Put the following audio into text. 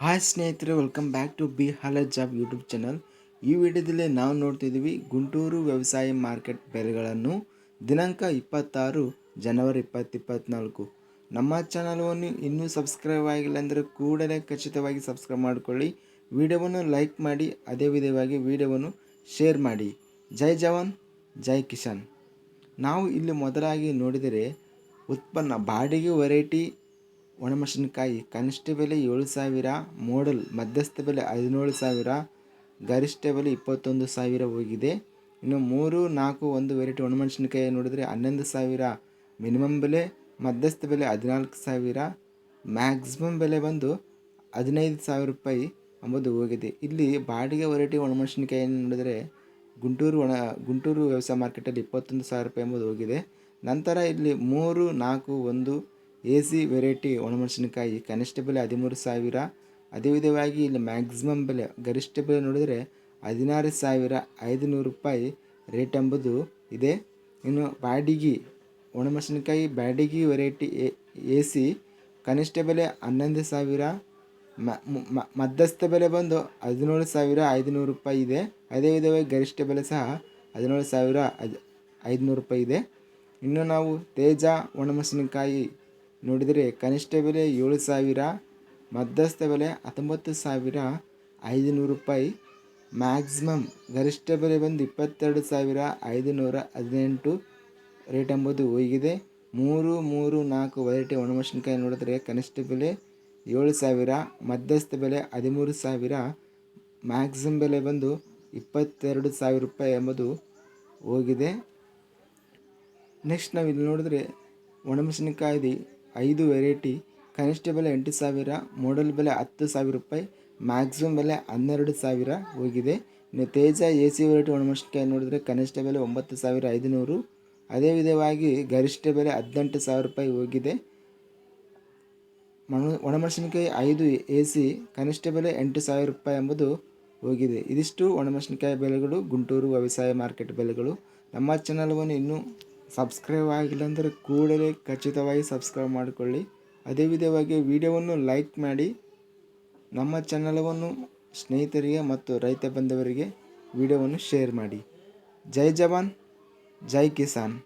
Hi ಸ್ನೇಹಿತರೆ welcome back to ಬಿ ಹಾಲ ಜಾಬ್ ಯೂಟ್ಯೂಬ್ ಚಾನಲ್ ಈ ವಿಡಿಯೋದಲ್ಲಿ ನಾವು ನೋಡ್ತಿದ್ದೀವಿ ಗುಂಟೂರು ವ್ಯವಸಾಯ ಮಾರ್ಕೆಟ್ ಬೆಲೆಗಳನ್ನು ದಿನಾಂಕ ಇಪ್ಪತ್ತಾರು ಜನವರಿ ಇಪ್ಪತ್ತಿಪ್ಪತ್ನಾಲ್ಕು ನಮ್ಮ ಚಾನಲನ್ನು ಇನ್ನೂ ಸಬ್ಸ್ಕ್ರೈಬ್ ಆಗಿಲ್ಲ ಅಂದರೆ ಕೂಡಲೇ ಖಚಿತವಾಗಿ ಸಬ್ಸ್ಕ್ರೈಬ್ ಮಾಡಿಕೊಳ್ಳಿ. ವಿಡಿಯೋವನ್ನು ಲೈಕ್ ಮಾಡಿ, ಅದೇ ವಿಧವಾಗಿ ವಿಡಿಯೋವನ್ನು ಶೇರ್ ಮಾಡಿ. ಜೈ ಜವಾನ್, ಜೈ ಕಿಸಾನ್. ನಾವು ಇಲ್ಲಿ ಮೊದಲಾಗಿ ನೋಡಿದರೆ ಉತ್ಪನ್ನ, ಬಾಡಿಗೆ ವೆರೈಟಿ ಒಣಮೆಣಸಿನಕಾಯಿ, ಕನಿಷ್ಠ ಬೆಲೆ ಏಳು ಸಾವಿರ, ಮೋಡಲ್ ಮಧ್ಯಸ್ಥ ಬೆಲೆ ಹದಿನೇಳು ಸಾವಿರ, ಗರಿಷ್ಠ ಬೆಲೆ ಇಪ್ಪತ್ತೊಂದು ಸಾವಿರ ಹೋಗಿದೆ. ಇನ್ನು ಮೂರು, ನಾಲ್ಕು, ಒಂದು ವೆರೈಟಿ ಒಣಮೆಣಸಿನಕಾಯಿ ನೋಡಿದರೆ ಹನ್ನೊಂದು ಸಾವಿರ, ಮಿನಿಮಮ್ ಬೆಲೆ ಮಧ್ಯಸ್ಥ ಬೆಲೆ ಹದಿನಾಲ್ಕು ಸಾವಿರ, ಮ್ಯಾಕ್ಸಿಮಮ್ ಬೆಲೆ ಬಂದು ಹದಿನೈದು ಸಾವಿರ ರೂಪಾಯಿ ಎಂಬುದು ಹೋಗಿದೆ. ಇಲ್ಲಿ ಬಾಡಿಗೆ ವೆರೈಟಿ ಒಣಮೆಣಸಿನಕಾಯಿಯನ್ನು ನೋಡಿದರೆ ಗುಂಟೂರು ಒಣ, ಗುಂಟೂರು ವ್ಯವಸಾಯ ಮಾರ್ಕೆಟಲ್ಲಿ ಇಪ್ಪತ್ತೊಂದು ಸಾವಿರ ರೂಪಾಯಿ ಎಂಬುದು ಹೋಗಿದೆ. ನಂತರ ಇಲ್ಲಿ ಮೂರು, ನಾಲ್ಕು, ಒಂದು ಎ ಸಿ ವೆರೈಟಿ ಒಣಮೆಣಸಿನಕಾಯಿ ಕನಿಷ್ಠ ಬೆಲೆ ಹದಿಮೂರು ಸಾವಿರ. ಅದೇ ವಿಧವಾಗಿ ಇಲ್ಲಿ ಮ್ಯಾಕ್ಸಿಮಮ್ ಬೆಲೆ ಗರಿಷ್ಠ ಬೆಲೆ ನೋಡಿದರೆ ಹದಿನಾರು ಸಾವಿರ ಐದುನೂರು ರೂಪಾಯಿ ರೇಟ್ ಎಂಬುದು ಇದೆ. ಇನ್ನು ಬ್ಯಾಡಿಗಿ ಒಣಮೆಣಸಿನಕಾಯಿ ಬ್ಯಾಡಿಗಿ ವೆರೈಟಿ ಎ ಸಿ ಕನಿಷ್ಠ ಬೆಲೆ ಹನ್ನೊಂದು ಸಾವಿರ. ಮಧ್ಯಸ್ಥ ಬೆಲೆ ಬಂದು ಹದಿನೇಳು ಸಾವಿರ ಐದುನೂರು ರೂಪಾಯಿ ಇದೆ. ಅದೇ ವಿಧವಾಗಿ ಗರಿಷ್ಠ ಬೆಲೆ ಸಹ ಹದಿನೇಳು ಸಾವಿರ ಐದು, ಐದುನೂರು ರೂಪಾಯಿ ಇದೆ. ಇನ್ನು ನಾವು ತೇಜ ಒಣಮೆಣಸಿನಕಾಯಿ ನೋಡಿದರೆ ಕನಿಷ್ಠ ಬೆಲೆ ಏಳು ಸಾವಿರ, ಮಧ್ಯಸ್ಥ ಬೆಲೆ ಹತ್ತೊಂಬತ್ತು ಸಾವಿರ, ಐದುನೂರು ರೂಪಾಯಿ. ಮ್ಯಾಕ್ಸಿಮಮ್ ಗರಿಷ್ಠ ಬೆಲೆ ಬಂದು ಇಪ್ಪತ್ತೆರಡು ಸಾವಿರ, ಐದುನೂರ ಹದಿನೆಂಟು ರೇಟ್ ಎಂಬುದು ಹೋಗಿದೆ. ಮೂರು ಮೂರು, ನಾಲ್ಕು ವೆರೈಟಿ ಒಣಮೆಣಸಿನ್ಕಾಯಿ ನೋಡಿದರೆ ಕನಿಷ್ಠ ಬೆಲೆ ಏಳು ಸಾವಿರ, ಮಧ್ಯಸ್ಥ ಬೆಲೆ ಹದಿಮೂರು ಸಾವಿರ, ಮ್ಯಾಕ್ಸಿಮಮ್ ಬೆಲೆ ಬಂದು ಇಪ್ಪತ್ತೆರಡು ಸಾವಿರ ರೂಪಾಯಿ ಎಂಬುದು ಹೋಗಿದೆ. ನೆಕ್ಸ್ಟ್ ನಾವು ಇಲ್ಲಿ ನೋಡಿದ್ರೆ ಒಣಮೆಣಸಿನಕಾಯಿ ಐದು ವೆರೈಟಿ ಕನಿಷ್ಠ ಬೆಲೆ ಎಂಟು ಸಾವಿರ ಮೋಡಲ್ ಬೆಲೆ ಹತ್ತು ಸಾವಿರ ರೂಪಾಯಿ ಮ್ಯಾಕ್ಸಿಮಮ್ ಬೆಲೆ ಹನ್ನೆರಡು ಸಾವಿರ ಹೋಗಿದೆ. ಇನ್ನು ತೇಜ ಎ ಸಿ ವೆರೈಟಿ ಒಣಮೆಣಸಿನ್ಕಾಯಿ ನೋಡಿದರೆ ಕನಿಷ್ಠ ಬೆಲೆ ಒಂಬತ್ತು ಸಾವಿರ ಐದುನೂರು. ಅದೇ ವಿಧವಾಗಿ ಗರಿಷ್ಠ ಬೆಲೆ ಹದಿನೆಂಟು ಸಾವಿರ ರೂಪಾಯಿ ಹೋಗಿದೆ. ಮಣ ಒಣಮೆಣಸಿನಕಾಯಿ ಐದು ಎ ಸಿ ಕನಿಷ್ಠ ಬೆಲೆ ಎಂಟು ಸಾವಿರ ರೂಪಾಯಿ ಎಂಬುದು ಹೋಗಿದೆ. ಇದಿಷ್ಟು ಒಣಮೆಣಸಿನಕಾಯಿ ಬೆಲೆಗಳು, ಗುಂಟೂರು, ವ್ಯವಸಾಯ ಮಾರ್ಕೆಟ್ ಬೆಲೆಗಳು. ನಮ್ಮ ಚಾನಲ್ವನ್ನು ಇನ್ನೂ ಸಬ್ಸ್ಕ್ರೈಬ್ ಆಗಿಲ್ಲ ಅಂದರೆ ಕೂಡಲೇ ಖಚಿತವಾಗಿ ಸಬ್ಸ್ಕ್ರೈಬ್ ಮಾಡಿಕೊಳ್ಳಿ. ಅದೇ ವಿಧವಾಗಿ ವಿಡಿಯೋವನ್ನು ಲೈಕ್ ಮಾಡಿ. ನಮ್ಮ ಚಾನಲವನ್ನು ಸ್ನೇಹಿತರಿಗೆ ಮತ್ತು ರೈತ ಬಂಧುವರಿಗೆ ವಿಡಿಯೋವನ್ನು ಶೇರ್ ಮಾಡಿ. ಜೈ ಜವಾನ್, ಜೈ ಕಿಸಾನ್.